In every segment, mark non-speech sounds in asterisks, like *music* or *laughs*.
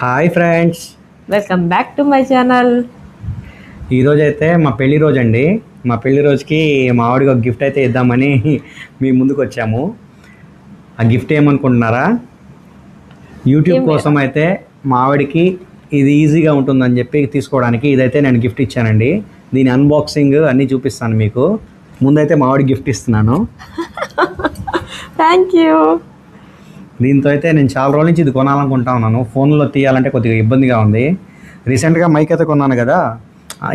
Hi friends welcome back to my channel ఈరోజు అయితే మా పెళ్ళి రోజు అండి మా పెళ్ళి రోజుకి మా ఆవిడకి ఒక గిఫ్ట్ అయితే ఇద్దామని మీ ముందుకు వచ్చాము. ఆ గిఫ్ట్ ఏమనుకుంటున్నారా? యూట్యూబ్ కోసం అయితే మా ఆవిడకి ఇది ఈజీగా ఉంటుందని చెప్పి తీసుకోవడానికి ఇదైతే నేను గిఫ్ట్ ఇచ్చానండి. దీని అన్బాక్సింగ్ అన్నీ చూపిస్తాను మీకు. ముందైతే మా ఆవిడకి గిఫ్ట్ ఇస్తున్నాను. *laughs* థ్యాంక్ యూ దీంతో అయితే నేను చాలా రోజుల నుంచి ఇది కొనాలనుకుంటా ఉన్నాను. ఫోన్లో తీయాలంటే కొద్దిగా ఇబ్బందిగా ఉంది. రీసెంట్గా మైక్ అయితే కొన్నాను కదా.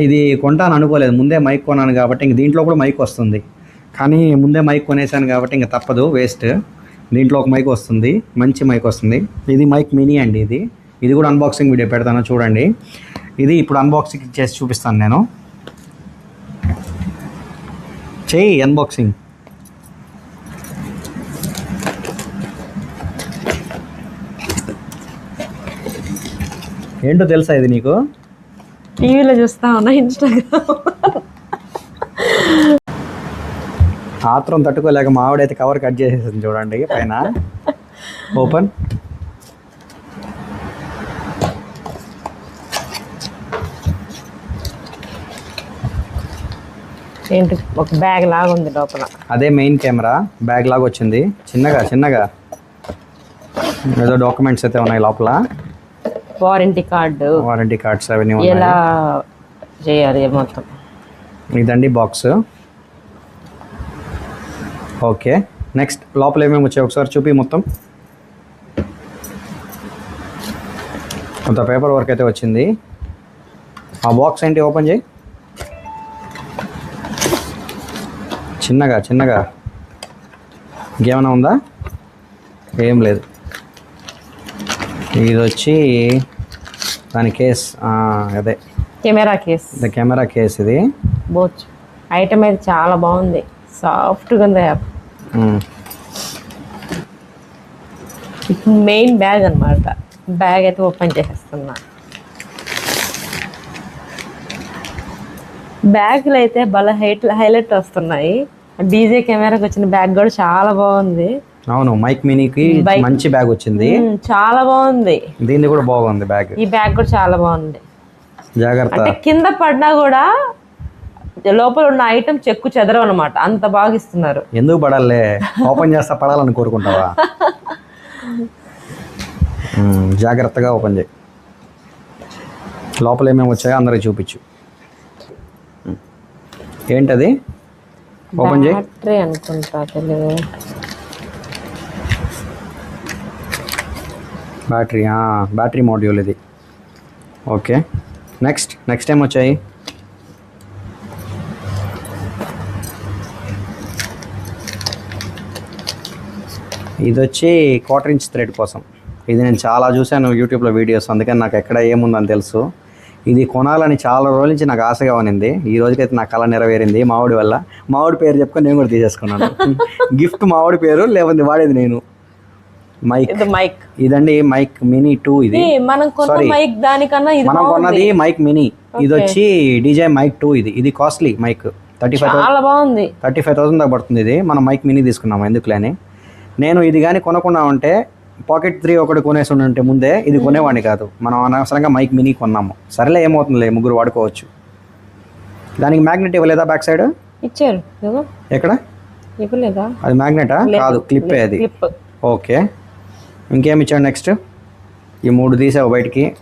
ఇది కొంటాను అనుకోలేదు. ముందే మైక్ కొన్నాను కాబట్టి ఇంక దీంట్లో కూడా మైక్ వస్తుంది. కానీ ముందే మైక్ కొనేసాను కాబట్టి ఇంక తప్పదు వేస్ట్. దీంట్లో ఒక మైక్ వస్తుంది మంచి మైక్ వస్తుంది. ఇది మైక్ మినీ అండి ఇది. ఇది కూడా అన్బాక్సింగ్ వీడియో పెడతాను చూడండి. ఇది ఇప్పుడు అన్బాక్సింగ్ చేసి చూపిస్తాను నేను. చేయి అన్బాక్సింగ్ ఏంటో తెలుసా ఇది నీకు? టీవీలో చూస్తా ఉన్నా ఇన్స్టాగ్రామ్ ఆత్రం తట్టుకోలేక మా ఆవిడైతే కవర్ కట్ చేసేసింది చూడండి పైన. ఓపెన్ ఏంటి? ఒక బ్యాగ్ లాగా ఉంది లోపల. అదే మెయిన్ కెమెరా బ్యాగ్ లాగా వచ్చింది. చిన్నగా చిన్నగా. ఏదో డాక్యుమెంట్స్ అయితే ఉన్నాయి లోపల. Warranty card. వారంటీ కార్డ్స్ అవన్నీ ఎలా చేయాలి మొత్తం? ఇదండి బాక్స్. ఓకే నెక్స్ట్ లోపల ఏమేమి వచ్చాయి ఒకసారి చూపి మొత్తం. కొంత పేపర్ వర్క్ అయితే వచ్చింది. ఆ బాక్స్ ఏంటి ఓపెన్ చేయి. చిన్నగా చిన్నగా. ఇంకేమైనా ఉందా? ఏం లేదు. ఇది వచ్చి దాని కేస్ ఆ, అదే. Camera case. ఇది కెమెరా కేస్ ఇది. బోచ్. ఐటమ్ అయితే చాలా బాగుంది. సాఫ్ట్గా ఉంది మ్మ్. మెయిన్ బ్యాగ్ అన్నమాట. బ్యాగ్ అయితే ఓపెన్ చేసేస్తున్నా. బ్యాగ్లు అయితే భలే హైట్ హైలైట్ వస్తున్నాయి. డీజే కెమెరాకి వచ్చిన బ్యాగ్ కూడా చాలా బాగుంది. అవును మైక్ మినీకి. మంచి బ్యాగ్ వచ్చింది. చాలా బాగుంది. దీన్ని కూడా బాగుంది బ్యాగ్ ఈ బ్యాగ్ కూడా చాలా బాగుంది. జాగ్రత్త. అంటే కింద పడినా కూడా లోపల ఉన్న ఐటమ్ చెక్కు చెదరం అనమాట అంత బాగా ఇస్తున్నారు. ఎందుకు పడాలే? ఓపెన్ చేస్తా పడాలని కోరుకుంటావా? జాగ్రత్తగా ఓపెన్ చేయి. లోపల ఏమేమి వచ్చాయో అందరికి చూపించు. ఏంటది? ఓపెన్ చేయి. అనుకుంటా తెలియదు బ్యాటరీ బ్యాటరీ మాడ్యూల్ ఇది. ఓకే నెక్స్ట్ నెక్స్ట్ ఏం వచ్చాయి? ఇది వచ్చి క్వార్టర్ ఇంచ్ థ్రెడ్ కోసం. ఇది నేను చాలా చూశాను యూట్యూబ్లో వీడియోస్ అందుకని నాకు ఎక్కడ ఏముందని తెలుసు. ఇది కొనాలని చాలా రోజుల నుంచి నాకు ఆశగా ఉన్నింది. ఈ రోజుకైతే నా కళ నెరవేరింది మావిడి వల్ల. మావిడి పేరు చెప్పుకొని నేను కూడా తీసేసుకున్నాను. *laughs* గిఫ్ట్ మావిడి పేరు లేకపోతే వాడేది నేను. మైక్ ఇది మైక్ ఇదండి మైక్ మినీ టూ ఇది. మనం కొన్న. మైక్ దానికన్నా ఇది మనం కొన్నది మైక్ మినీ ఇది వచ్చి డీజే మైక్ టూ ఇది. ఇది కాస్ట్లీ మైక్ థర్టీ ఫైవ్ చాలా బాగుంది. థర్టీ ఫైవ్ థౌసండ్ దాకా పడుతుంది ఇది. మనం మైక్ మినీ తీసుకున్నాం ఎందుకులే అని నేను ఇది కానీ కొనకుండా ఉంటే పాకెట్ త్రీ ఒకటి కొనేసి ఉంటే ముందే ఇది కొనేవాడిని కాదు. మనం అనవసరంగా మైక్ మినీ కొన్నాము. సరేలే ఏమవుతుందిలే ముగ్గురు వాడుకోవచ్చు. దానికి మ్యాగ్నెట్ ఇవ్వలేదా బ్యాక్ సైడ్ ఇచ్చారు. ఎక్కడ? ఇవ్వలేదా? అది మ్యాగ్నెటా కాదు క్లిప్పే అది. క్లిప్ ఓకే ఇంకేం ఇచ్చాడు నెక్స్ట్ ఈ మూడు తీసావు బయటికి.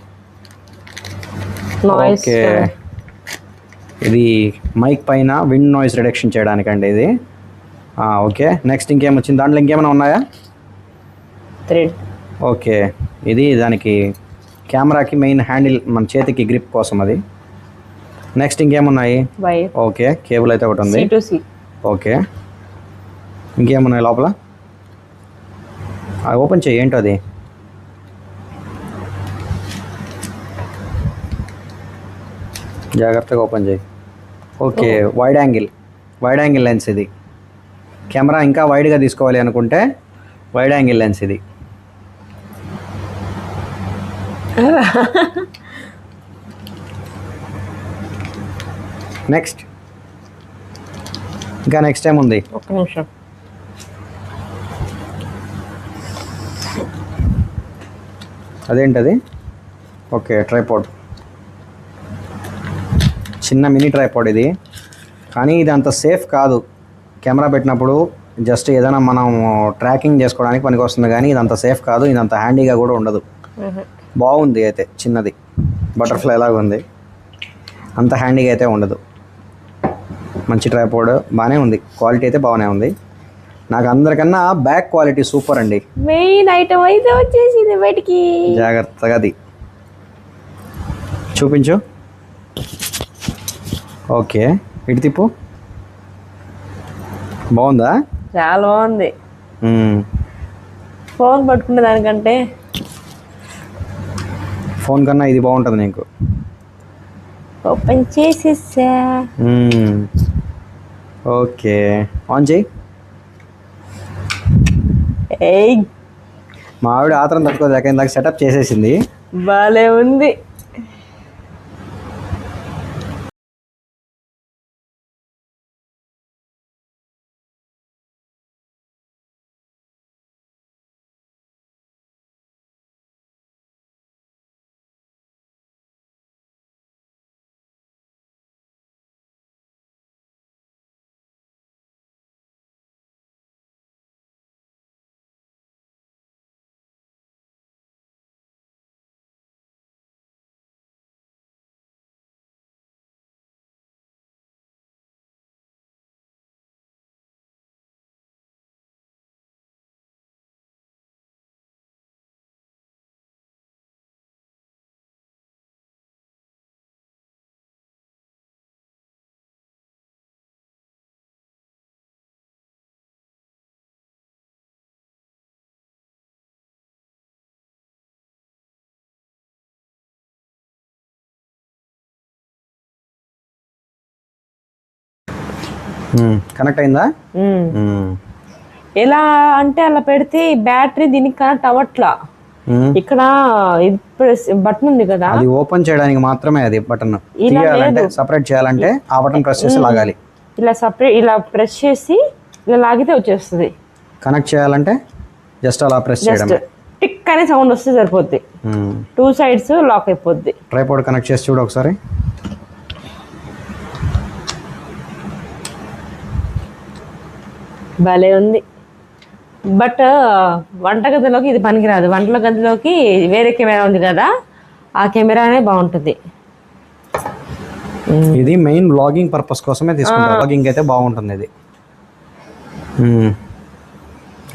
ఓకే. ఇది మైక్ పైన విండ్ నాయిస్ రిడక్షన్ చేయడానికండి ఇది. ఆ, ఓకే. నెక్స్ట్ ఇంకేం వచ్చింది? దాంట్లో ఇంకేమైనా ఉన్నాయా? Thread okay. ఇది దానికి కెమెరాకి మెయిన్ హ్యాండిల్ మన చేతికి గ్రిప్ కోసం అది. నెక్స్ట్ ఇంకేమున్నాయి ఓకే. కేబుల్ అయితే ఒకటి ఉంది. ఓకే. ఇంకేమున్నాయి లోపల? అది ఓపెన్ చేయి ఏంటో అది? జాగ్రత్తగా ఓపెన్ చేయి. Okay wide angle wide angle lens ఇది. కెమెరా ఇంకా వైడ్గా తీసుకోవాలి అనుకుంటే వైడ్ యాంగిల్ లెన్స్ ఇది. *laughs* నెక్స్ట్ ఇంకా నెక్స్ట్ టైం ఉంది ఒక్క నిమిషం. అదేంటది? Okay tripod. చిన్న మినీ ట్రైపాడ్ ఇది. కానీ ఇది అంత సేఫ్ కాదు. కెమెరా పెట్టినప్పుడు జస్ట్ ఏదైనా మనం ట్రాకింగ్ చేసుకోవడానికి పనికి వస్తుంది కానీ ఇది అంత సేఫ్ కాదు ఇది అంత హ్యాండీగా కూడా ఉండదు. బాగుంది అయితే చిన్నది. బటర్ఫ్లై లాగా ఉంది. అంత హ్యాండీగా అయితే ఉండదు. మంచి ట్రైపాడ్ బాగానే ఉంది. క్వాలిటీ అయితే బాగానే ఉంది. నాకు అందరికన్నా బ్యాక్ క్వాలిటీ సూపర్ అండి. మెయిన్ ఐటమ్ అయితే వచ్చేసింది బయటికి. జాగ్రత్తగా అది. చూపించు. ఓకే. ఇటు తిప్పు. బాగుందా? చాలా బాగుంది. ఫోన్ పట్టుకునే దానికంటే. ఫోన్ కన్నా ఇది బాగుంటుంది నీకు. ఓపెన్ చేసేసా. ఓకే. ఆన్ చేయి. ఏయ్. మా ఆవిడ ఆత్రం తట్టుకోలేక ఇందాక సెటప్ చేసేసింది. భలే ఉంది. కనెక్ట్ అయిందా? మ్మ్. మ్మ్. ఎలా అంటే అలా పెడితే ఈ బ్యాటరీ దీనికి కనెక్ట్ అవ్వట్లా. మ్మ్. ఇక్కడ బటన్ ఉంది కదా. అది ఓపెన్ చేయడానికి మాత్రమే అది బటన్. తీయాలంటే సపరేట్ చేయాలంటే ఆ బటన్ ప్రెస్ చేసి లాగాలి. ఇలా సపరేట్ ఇలా ప్రెస్ చేసి ఇలా లాగితే వచ్చేస్తుంది. కనెక్ట్ చేయాలంటే జస్ట్ అలా ప్రెస్ చేయడం టిక్ అనే సౌండ్ వస్తే సరిపోద్ది. టూ సైడ్స్ లాక్ అయిపోద్ది. ట్రైపాడ్ కనెక్ట్ చేసి చూడు ఒకసారి. భలే ఉంది. బట్ వంటగదిలోకి ఇది పనికిరాదు. వంటల గదిలోకి వేరే కెమెరా ఉంది కదా ఆ కెమెరానే బాగుంటుంది. ఇది మెయిన్ వ్లాగింగ్ పర్పస్ కోసమే తీసుకుంటారు. వ్లాగింగ్ అయితే బాగుంటుంది ఇది.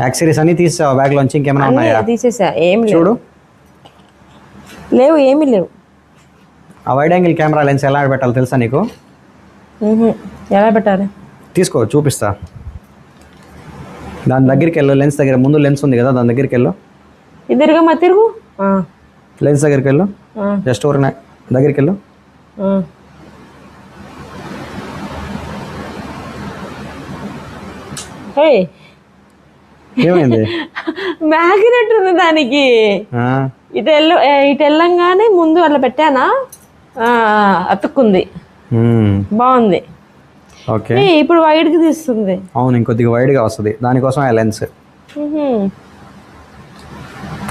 యాక్సరీస్ అన్ని తీసావు బ్యాగ్ లోంచి ఇంకేమైనా ఉన్నాయా? తీసేసా. ఏం లేవు. చూడు. లేవు ఏమీ లేవు. ఆ వైడ్ యాంగిల్ కెమెరా లెన్స్ ఎలా పెట్టాలో తెలుసా నీకు. ఎలా పెట్టాలి? తీసుకో చూపిస్తా. దాని దగ్గరికి వెళ్ళు లెన్స్ దగ్గర ముందు లెన్స్ ఉంది కదా దాని దగ్గరికి వెళ్ళు ఇది తిరుగమ్మా తిరుగు. ఆ, లెన్స్ దగ్గరికి వెళ్ళు ఆ, జస్ట్ ఊరి దగ్గరికి వెళ్ళు ఆ. ఏమైంది? *laughs* మ్యాగ్నెట్ ఉంది దానికి. ఆ, ఇటు వెళ్ళు ఏ, ఇటు వెళ్ళంగానే ముందు అట్లా పెట్టానా? ఆ, అతుక్కుంది. మ్మ్. బాగుంది. ఓకే. ఇప్పుడు వైడ్కి తీస్తుంది. అవును ఇంకొద్దిగా వైడ్గా వస్తుంది. దానికోసం ఆ లెన్స్.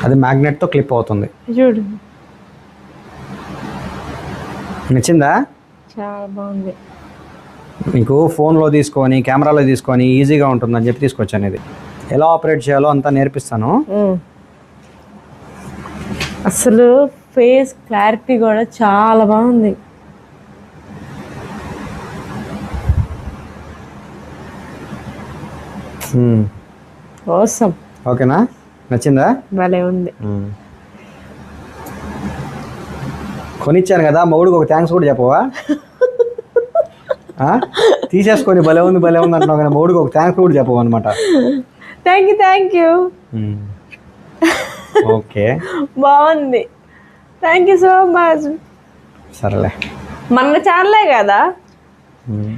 అది మ్యాగ్నెట్తో క్లిప్ అవుతుంది. చూడు. నచ్చిందా? చాలా బాగుంది. నీకు ఫోన్లో తీసుకొని కెమెరాలో తీసుకొని ఈజీగా ఉంటుందని చెప్పి తీసుకొచ్చాను ఇది. ఎలా ఆపరేట్ చేయాలో అంతా నేర్పిస్తాను. అసలు ఫేస్ క్లారిటీ కూడా చాలా బాగుంది. మ్మ్. అవసరం ఓకేనా నచ్చిందా? భలే ఉంది. కొనిచ్చాను కదా మౌడికి ఒక థ్యాంక్స్ కూడా చెప్పవా? తీసేసుకొని భలే ఉంది భలే ఉంది అంటున్నావు కానీ మౌడికి ఒక థ్యాంక్స్ కూడా చెప్పవు అనమాట thank you thank you okay బాగుంది. థ్యాంక్ యూ సో మచ్ సరేలే. మన ఛానలే కదా? మ్మ్.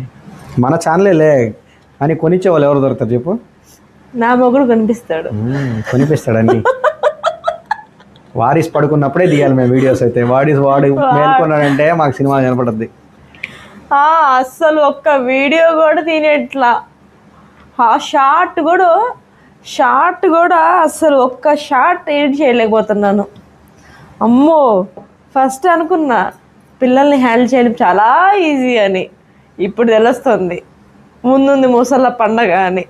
మన ఛానలే అని కొనిచ్చే వాళ్ళు ఎవరు దొరుకుతారు చెప్పు? నా మొగుడు కనిపిస్తాడు. మ్మ్. కొనిపిస్తాడని వారిస్ పడుకున్నప్పుడే తీయాలి మేము వీడియోస్ అయితే. వాడిస్ వాడు మేల్కొన్నాడంటే మాకు సినిమా కనపడుద్ది ఆ, అస్సలు ఒక్క వీడియో కూడా తినేట్లా. ఆ షార్ట్ కూడా షార్ట్ కూడా అస్సలు ఒక్క షార్ట్ ఎడిట్ చేయలేకపోతున్నాను. అమ్మో ఫస్ట్ అనుకున్నా పిల్లల్ని హ్యాండిల్ చేయడం చాలా ఈజీ అని. ఇప్పుడు తెలుస్తుంది. ముందుంది ముసళ్ళ పండగ అని.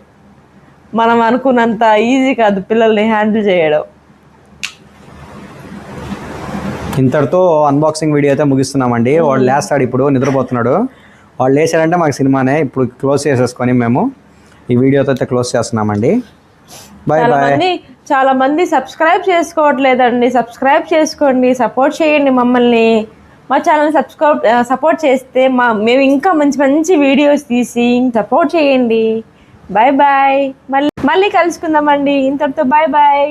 మనం అనుకున్నంత ఈజీ కాదు పిల్లల్ని హ్యాండిల్ చేయడం. ఇంతటితో అన్బాక్సింగ్ వీడియో అయితే ముగిస్తున్నామండి. వాడు లేస్తాడు ఇప్పుడు నిద్రపోతున్నాడు. వాడు లేచాడంటే మాకు సినిమానే. ఇప్పుడు క్లోజ్ చేసేసుకొని మేము ఈ వీడియోతో అయితే క్లోజ్ చేస్తున్నామండి. బాయ్ బాయ్ చాలా మంది సబ్స్క్రైబ్ చేసుకోవట్లేదండి. సబ్స్క్రైబ్ చేసుకోండి సపోర్ట్ చేయండి మమ్మల్ని. మా ఛానల్ సబ్స్క్రైబ్ సపోర్ట్ చేస్తే మా మేము ఇంకా మంచి మంచి వీడియోస్ తీసి సపోర్ట్ చేయండి. బాయ్ బాయ్ మళ్ళీ మళ్ళీ కలుసుకుందామండి. ఇంతటితో బాయ్ బాయ్